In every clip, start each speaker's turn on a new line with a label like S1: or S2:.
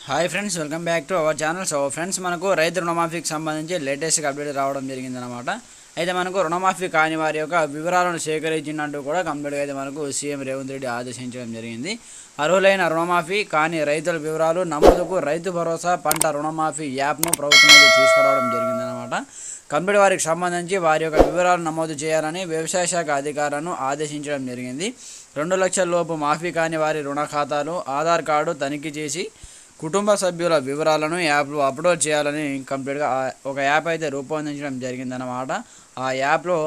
S1: Hi friends welcome back to our channel so friends మనకు రైతు రుణమాఫీకి సంబంధించి లేటెస్ట్ అప్డేట్ రావడం జరిగిందనమాట అయితే మనకు రుణమాఫీ కాని వారి యొక్క వివరాలను సేకరించినట్టు కూడా కంప్లీట్గా అయితే మనకు సీఎం రేవంత్ రెడ్డి ఆదేశించడం జరిగింది. అర్హులైన రుణమాఫీ కాని రైతుల వివరాలు నమోదుకు రైతు భరోసా పంట రుణమాఫీ యాప్ను ప్రభుత్వం తీసుకురావడం జరిగిందనమాట కంపెనీ వారికి సంబంధించి వారి యొక్క వివరాలు నమోదు చేయాలని వ్యవసాయ శాఖ అధికారులను ఆదేశించడం జరిగింది. రెండు లక్షల లోపు మాఫీ కాని వారి రుణ ఖాతాలు ఆధార్ కార్డు తనిఖీ చేసి కుటుంబ సభ్యుల వివరాలను యాప్లో అప్లోడ్ చేయాలని కంప్లీట్గా ఒక యాప్ అయితే రూపొందించడం జరిగిందన్నమాట. ఆ యాప్లో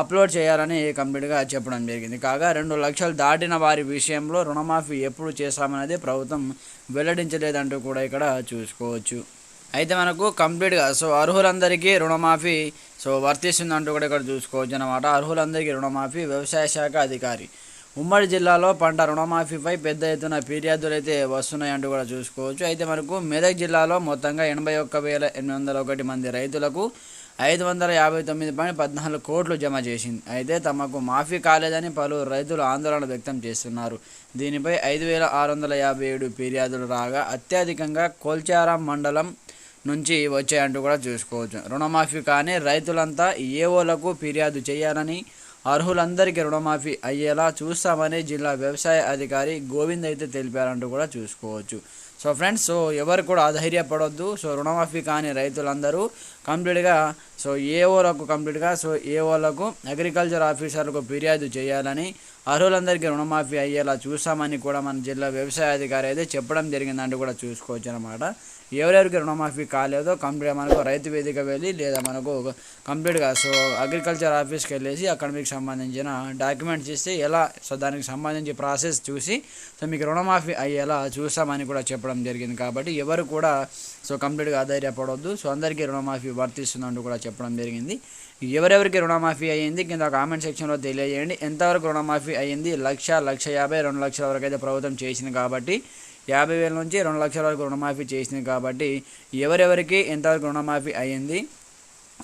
S1: అప్లోడ్ చేయాలని కంప్లీట్గా చెప్పడం జరిగింది. కాగా రెండు లక్షలు దాటిన వారి విషయంలో రుణమాఫీ ఎప్పుడు చేస్తామనేది ప్రభుత్వం వెల్లడించలేదంటూ కూడా ఇక్కడ చూసుకోవచ్చు. అయితే మనకు కంప్లీట్గా సో అర్హులందరికీ రుణమాఫీ సో వర్తిస్తుందంటూ కూడా ఇక్కడ చూసుకోవచ్చు అన్నమాట అర్హులందరికీ రుణమాఫీ వ్యవసాయ శాఖ అధికారి ఉమ్మడి జిల్లాలో పంట రుణమాఫీపై పెద్ద ఎత్తున ఫిర్యాదులు అయితే వస్తున్నాయంటూ కూడా చూసుకోవచ్చు. అయితే మనకు మెదక్ జిల్లాలో మొత్తంగా ఎనభై ఒక్క వేల ఎనిమిది వందల ఒకటి మంది రైతులకు ఐదు వందల యాభై తొమ్మిది పాయింట్ పద్నాలుగు కోట్లు జమ చేసింది. అయితే తమకు మాఫీ కాలేదని పలువురు రైతులు ఆందోళన వ్యక్తం చేస్తున్నారు. దీనిపై ఐదు వేల ఆరు వందల యాభై ఏడు ఫిర్యాదులు రాగా అత్యధికంగా కోల్చారాం మండలం నుంచి వచ్చాయంటూ కూడా చూసుకోవచ్చు. రుణమాఫీ కానీ రైతులంతా ఏఓలకు ఫిర్యాదు చేయాలని అర్హులందరికీ రుణమాఫీ అయ్యేలా చూస్తామని జిల్లా వ్యవసాయ అధికారి గోవింద్ అయితే తెలిపారంటూ కూడా చూసుకోవచ్చు. సో ఫ్రెండ్స్ సో ఎవరు కూడా అధైర్యపడొద్దు. సో రుణమాఫీ కాని రైతులందరూ కంప్లీట్గా సో ఏఓలకు కంప్లీట్గా సో ఏఓలకు అగ్రికల్చర్ ఆఫీసర్లకు ఫిర్యాదు చేయాలని అర్హులందరికీ రుణమాఫీ అయ్యేలా చూస్తామని కూడా మన జిల్లా వ్యవసాయ అధికారి అయితే చెప్పడం జరిగిందంటూ కూడా చూసుకోవచ్చు అనమాట ఎవరెవరికి రుణమాఫీ కాలేదో కంప్లీట్ మనకు రైతు వేదిక వెళ్ళి లేదా మనకు కంప్లీట్గా సో అగ్రికల్చర్ ఆఫీస్కి వెళ్ళేసి అక్కడ మీకు సంబంధించిన డాక్యుమెంట్స్ ఇస్తే ఎలా సో దానికి సంబంధించి ప్రాసెస్ చూసి సో మీకు రుణమాఫీ అయ్యేలా చూస్తామని కూడా చెప్పడం జరిగింది కాబట్టి ఎవరు కూడా సో కంప్లీట్గా ఆధైర్యపడవద్దు సో అందరికీ రుణమాఫీ వర్తిస్తుందంటూ కూడా చెప్పడం జరిగింది. ఎవరెవరికి రుణమాఫీ అయ్యింది కింద కామెంట్ సెక్షన్లో తెలియజేయండి. ఎంతవరకు రుణమాఫీ అయ్యింది లక్ష లక్ష యాభై రెండు లక్షల వరకు అయితే ప్రభుత్వం చేసింది కాబట్టి యాభై వేల నుంచి రెండు లక్షల వరకు రుణమాఫీ చేసింది కాబట్టి ఎవరెవరికి ఎంతవరకు రుణమాఫీ అయ్యింది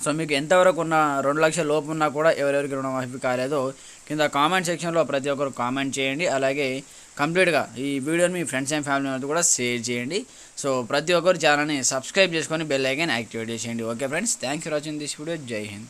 S1: సో మీకు ఎంతవరకు ఉన్న రెండు లక్షల లోపు ఉన్నా కూడా ఎవరెవరికి రుణమాఫీ కాలేదో కింద కామెంట్ సెక్షన్లో ప్రతి ఒక్కరు కామెంట్ చేయండి. అలాగే కంప్లీట్గా ఈ వీడియోని మీ ఫ్రెండ్స్ అండ్ ఫ్యామిలీ మెంబర్స్ కూడా షేర్ చేయండి. సో ప్రతి ఒక్కరు ఛానల్ని సబ్స్క్రైబ్ చేసుకొని బెల్ ఐకాన్ యాక్టివేట్ చేసేయండి. Okay friends thanks for watching this video. జై హింద్.